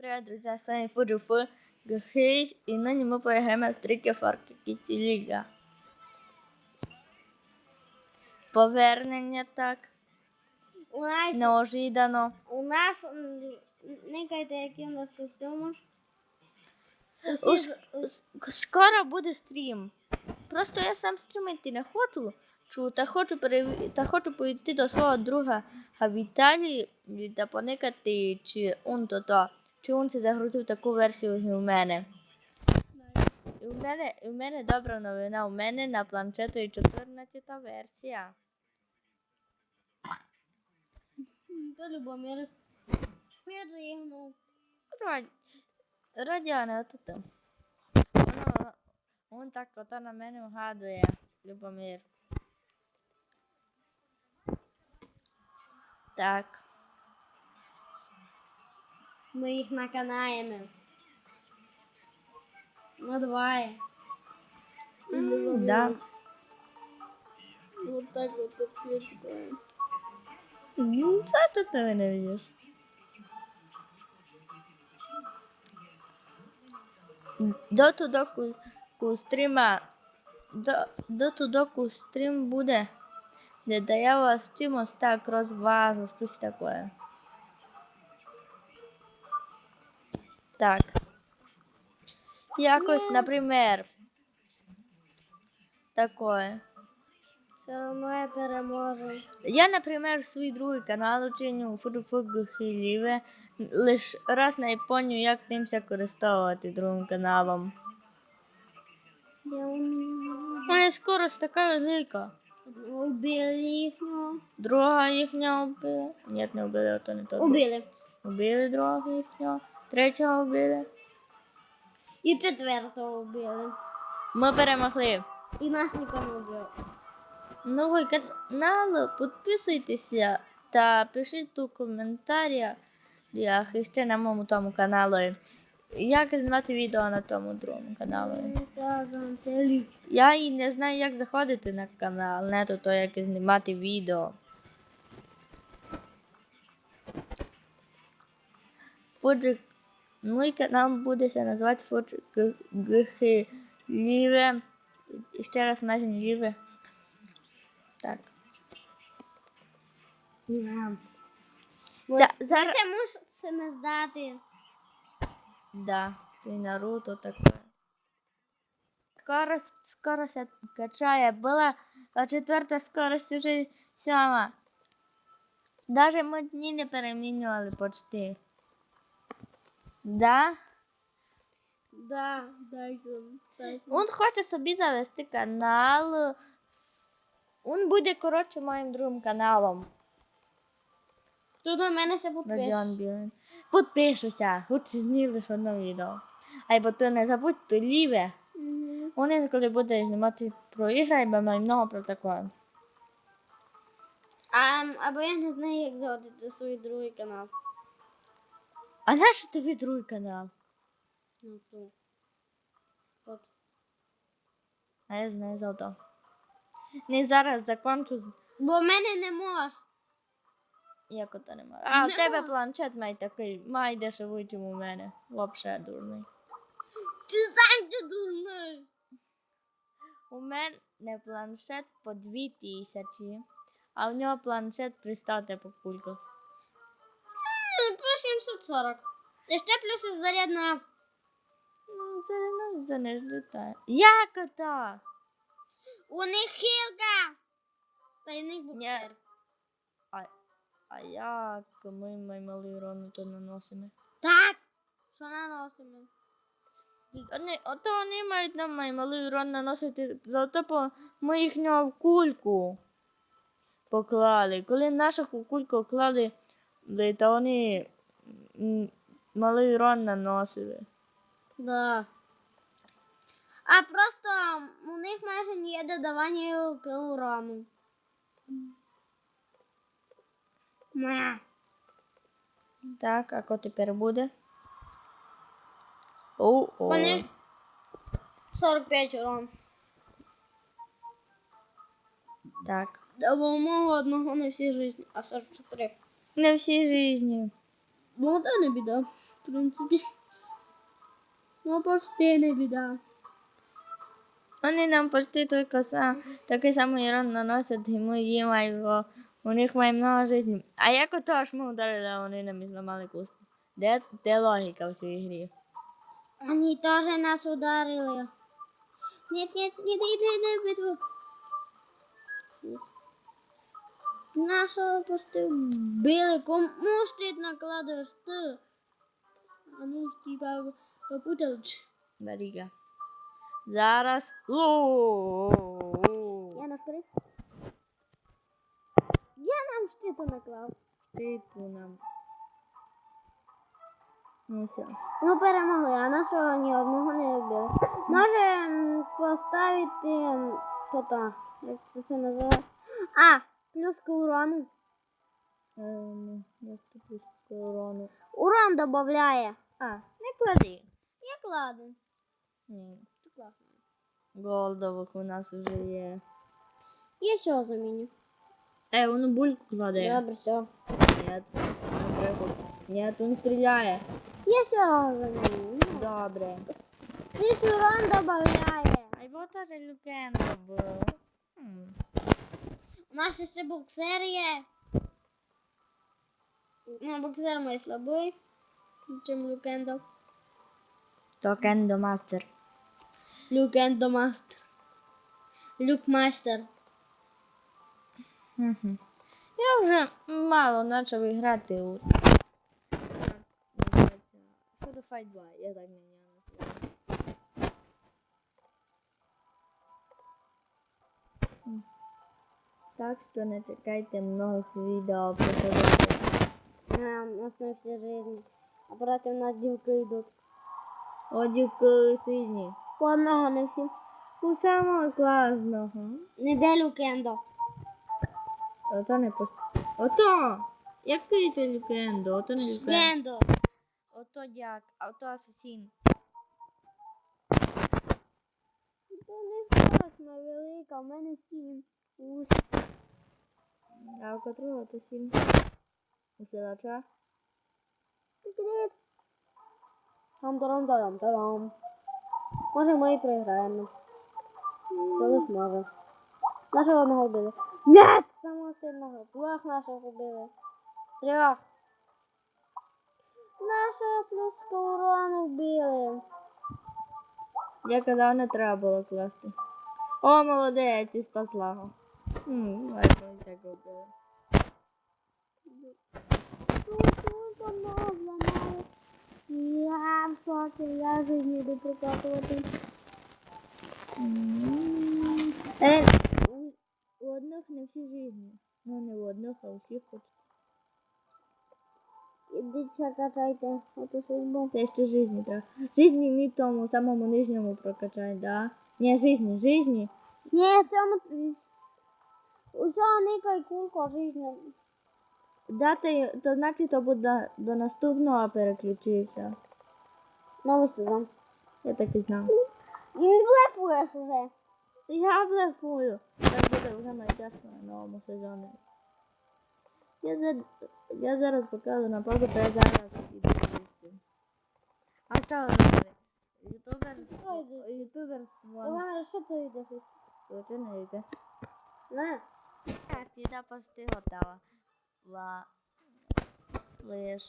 Привет, друзья, с вами Фуджифу Гхейс, и ныне мы поиграем в стріки Форки Кіті Ліга. Повернення так, У нас, неожиданно. у нас никайте, які у нас костюми. Усі, Скоро буде стрім. Просто я сам стрімити не хочу. Чу, та хочу перев... та хочу пойти до свого друга Віталії та поникати, чи он то он це загрузив таку версію і у мене. І у мене, і у мене добра новина. У мене на планшету є 14 версія. То Любомир. Я дрігнув. Род... От то. Воно, он так ото на мене вгадує, Любомир. Так. Ми їх наканаємо. Ну, давай. Да. Вот так вот отключаем. Ну, Це ти мене видиш? До ку стріма. До, до тудоку стрім буде. Де да я вас чимось так розважу, щось таке. Так. Якось, наприклад, такое. Все одно я переможу. Я, наприклад, свій другий канал учиню Фурфугхіліве, лише раз не пам'ятаю, як ним користуватися другим каналом. Я умію. У скорость така велика. Убили їхнього. Друга їхня вбили. Ні, не вбили, ото не то. Убили. Убили другого їхнього. Третього вбили. І четвертого вбили. Ми перемогли. І нас ніхто не вбив. Новий канал, підписуйтеся та пишіть у коментарях і ще на моєму тому каналу. Як знімати відео на тому другому каналу. Я і не знаю, як заходити на канал, не то, то як знімати відео. Фуджи. Мій канал буде називати Гхи Ліве. Ще раз майже не ліве. Так. Да. За, зараз. це мусимо здати. Да, ти Наруто таке. Скорость, скорость качає. Була четверта скорость уже сьома. Даже ми дні не перемінювали почти. Да? Да, Дайсон. Он хоче собі завести канал. Он буде, коротше, моїм другим каналом. Тут на мене все підпишеш. Підпишуся, хоч зні лише одне відео. Ай, бо ти не забудь, то ліве. Вони коли буде знімати про ігри, бо маю много про таке. А, або я не знаю, як заводити свій другий канал. А нащо тобі другий канал? Ну, то. От. А я знаю завтра. Не зараз закончу. Бо в мене не може. Як ото не можу. А, в тебе планшет має такий, має дешевий, чим у мене. Вообще дурний. Ти сам ти дурний. У мене планшет по 2000, а в нього планшет пристати по кульках. Ну, По 740. І ще плюс зарядна. Ну, це не за не ждете. Як ото? У них хілка. Та й них буксир. А як ми май малий рону то наносимо? Так. Що наносимо? Вони, ото вони мають нам май малий урон наносити, зато по ми їхнього в кульку поклали. Коли нашу кульку клали, ли, то вони малий урон наносили. Да. А просто у них майже не є додавання к урану. Ма. Так, а ко тепер буде? О, о. Вони 45 урон. Так. Да, бо у мого одного не всі житті, а 44. Не всі Жизні. Ну, то не біда. принципі. Ну, пошти не біда. Вони нам почти тільки са, такий самий урон наносять, і ми їм його. У них має много життя. А як ото аж ми ударили, а вони нам і зламали куски? Де, де логіка в цій грі? Они тоже нас ударили. Нет, нет, не иди на битву. Нашого почти вбили. Кому щит накладуєш ти? А ну ж ти попутав. Баріга. Зараз. Я навкрив. Я нам щиту наклав. Типу нам. Ну все. Ми перемогли, а нашого ні одного не вбили. Може поставити то-то, як це називає? А, плюс к урону. Ем, як тут пусти урону. Урон додає. А, не клади. Я кладу. Ні. Це класно. Голдових у нас вже є. Я все заміню. Е, воно бульку кладе. Добре, все. Нет. Наприклад. Ні, він стріляє. Я все заміню. Добре. Плюс урон додає. А його теж люкенда було. У нас ще боксер є. Ну, боксер мій слабий. Чим Люкендо. То кендо мастер. Люкендо мастер. Люк мастер. Я вже мало почав грати у. До Fight 2, я так не знаю. Так що не чекайте много відео про. А, у нас на всі жизни. А проти нас дівки йдуть. Одівки сильні. По одного не всі. У самого класного. Не де Люкендо. Ото не пост... Ото! Який це лікендо? Ото не лікендо. Люкендо. Ото дяк, а ото асасін. Це не страшно велика, в мене сім. Ух. Сім? У силача? Там тарам тарам тарам Може ми і програємо. Коли зможе. Нашого одного вбили. Нет! Самого сильного. Двох наших вбили. Трьох. Нашого плюс урону вбили. Я казав, не треба було класти. О, молодець, і спасла його. М, Лайко так робили. Я в шоці, я жизнь йду прикатувати. М. Е, у- у одних не всі жизні. Ну, не у одних, а у всіх хоч. Ідіть качайте оту судьбу. Це ще жизні треба. Жизні не тому, самому нижньому прокачай, да? Не, жизні, жизні. Ні, в цьому усього никай кулько жизнь. Дати, то значить, то буде до наступного переключився. Новий сезон. Я так і знав. Не блефуєш уже. Я блефую. Так буде вже найтяжко на новому сезоні. Я, за... я зараз покажу на паузу, то я зараз іду. А що ви говорите? Ютубер, ютубер, Іван, що ти йдеш? ви не йде. На. Картина почти готова. Ва... Лиш.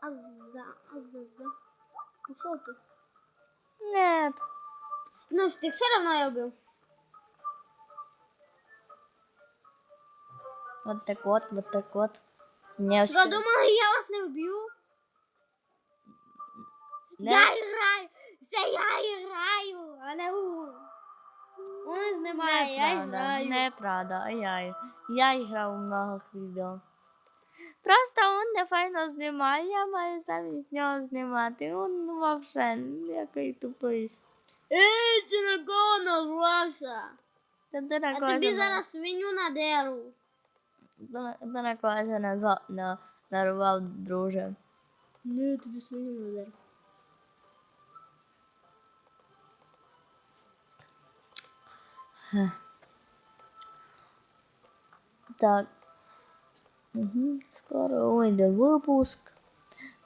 Аза, аза, Ну що ти? Нет. Ну, ти все равно я вбив. Вот так вот, вот так вот. Не Що думали, я вас не вб'ю? Не... Я граю! Це я граю, а не у. Он знімає, я граю. неправда, а я, я грав у многих відео. Просто він не файно знімає, я маю замість нього знімати. Він вообще який тупий. Ей, на нарвався? Та на Я когось тобі зараз свиню на- ти на когось назвав, на, нарвав, друже. Не, я тобі свиню надеру. Так. Угу. Скоро вийде випуск.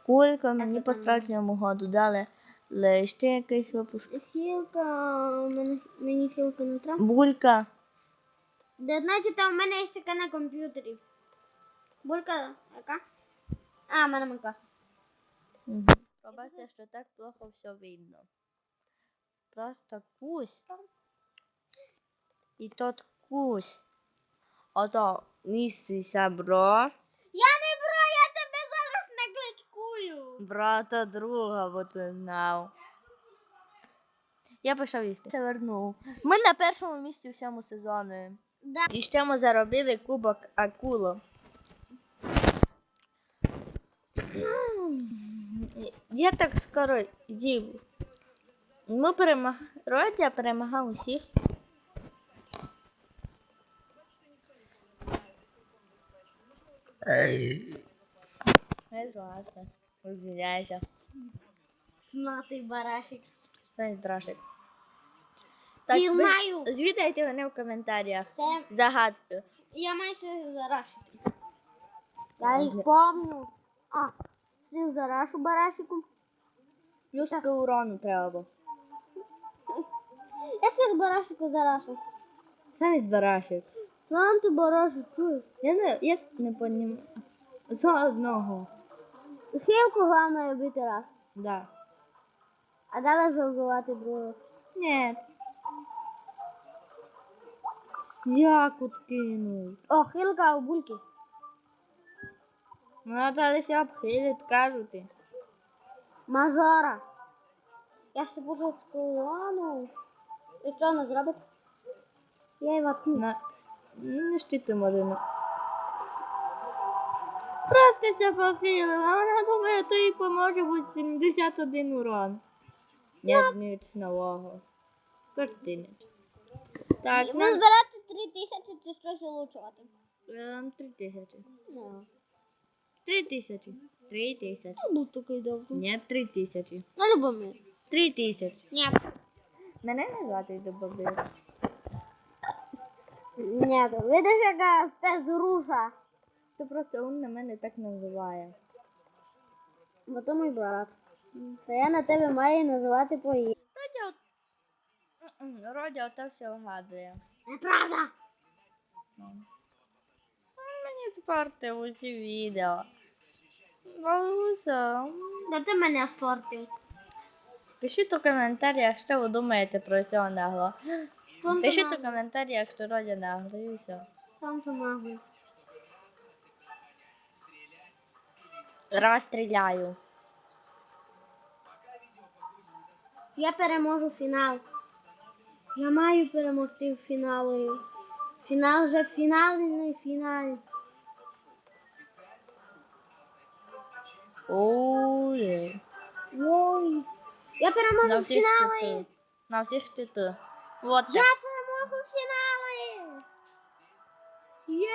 Колька мені по справжньому году дали але ще якийсь випуск. Хілка, мені, мені хілка не треба. Булька. 19 у мене є яка на комп'ютері. Булька, яка? А, мене Майнкрафт. Угу. Пробачте, що так плохо все видно. Просто кусь. І тот кусь. Ото містися, бро. Я не бро, я тебе зараз накличкую. Брата друга, бо ти знав. Я пішов їсти. Це вернув. Ми на першому місці в цьому сезоні. Да. І ще ми заробили кубок акуло. Я так скоро їв. Ми перемаг... Родя перемагав усіх. Прекрасно. Извиняйся. Знатий барашик. Дай брашик. Ти ви маю. Звідайте мене в коментарях. Це Загадку. я маю се зарашити. Я їх помню. А, ти зарашу барашику. Плюс урону треба. було. Я цих барашику зарашу. Самі барашек. Сам ти барашик чуєш? Я не, я не понімаю. За одного. Хилку головне бити раз. Да. А далі вже вбивати другого. Ні. Як откинув? О, хилка у бульки. Вона далися обхилить, кажуть. Мажора. Я ще буду з колону. І що вона зробить? Я її. На... Не щити може. Ну. Просто похилила. Вона думає, то їй поможе бути 71 урон. Нет, ніч нового. Картинич. Так, Ви нам... збирати три тисячі чи щось улучшувати? Ем, Три тисячі. Ну. Три тисячі. Три тисячі. Не був такий довгий. Ні, три тисячі. На Любомир. Три тисячі. Ні. Мене не звати Добобир. Ні, видиш, яка спецруша. Це просто він на мене так називає. Бо то мій брат. То я на тебе маю називати по ім'я. Родя. Родя ото все вгадує. Неправда. Мені спорти усі відео. Бабуся. Де ти мене спортив? Пишіть у коментарях, що ви думаєте про цього нагло. Сам Пишіть у коментарях, що Родя нагло і все. Сам то наглий. Розстріляю. Я переможу фінал. Я маю перемогти в фіналі. Фінал вже фінальний фінал. Ой. Ой. Я переможу в фіналі. На всіх щити. Вот Я так. перемогу в фіналі. Є!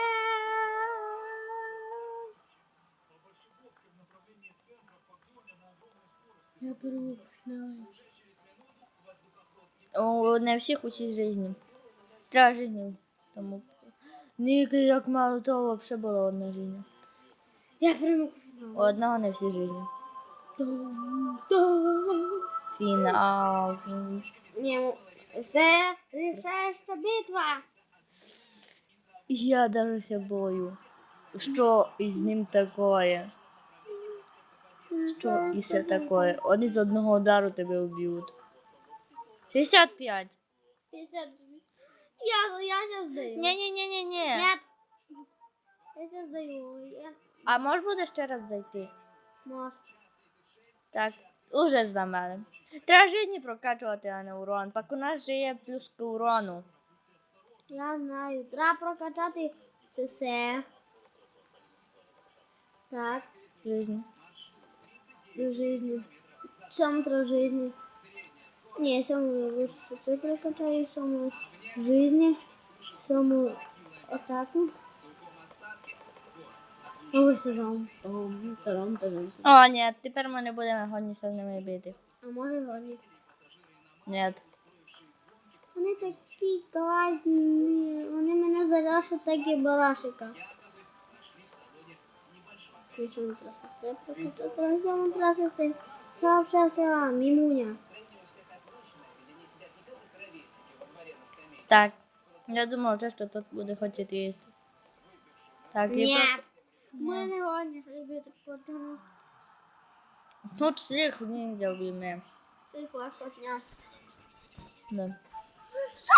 Я перемогу в фіналі. О, не всіх усі житті. Треба життя. Тому. Ніки, як мало того, взагалі було одна життя. Я фіналі. У одного не всі життя. Дум-дум. Фінал. Ні, це рішаюча битва. Я даже бою. Що із ним такое? Що і все такое? Вони з одного удару тебе вб'ють. 65. 50. Я, я здаю. Ні-ні-ні-ні-ні. Нет. Я здаю. Я... А можеш буде ще раз зайти? Може. Так, уже з мене. Треба житті прокачувати, а не урон. Пак у нас же є плюс к урону. Я знаю. Треба прокачати все. Так. Жизнь. До жизни. Чому треба жизни? Ні, сьому лучше все прокачаю, сьому жизни, сьому атаку. Новий сезон. О, ні, тепер ми не будемо годніся з ними бити. А може гоні. Ні. Вони такі класні. Вони мене заряшать, так і барашика. Якщо траса се прокатати, цьому траса се вчавшася мімуня. Так. Я думав вже, що тут буде хотіти їсти. Так, Ні. я про... У мене годі зробити потім. Тут всіх ніндзя вб'ємо. Це легкотня. Да. Що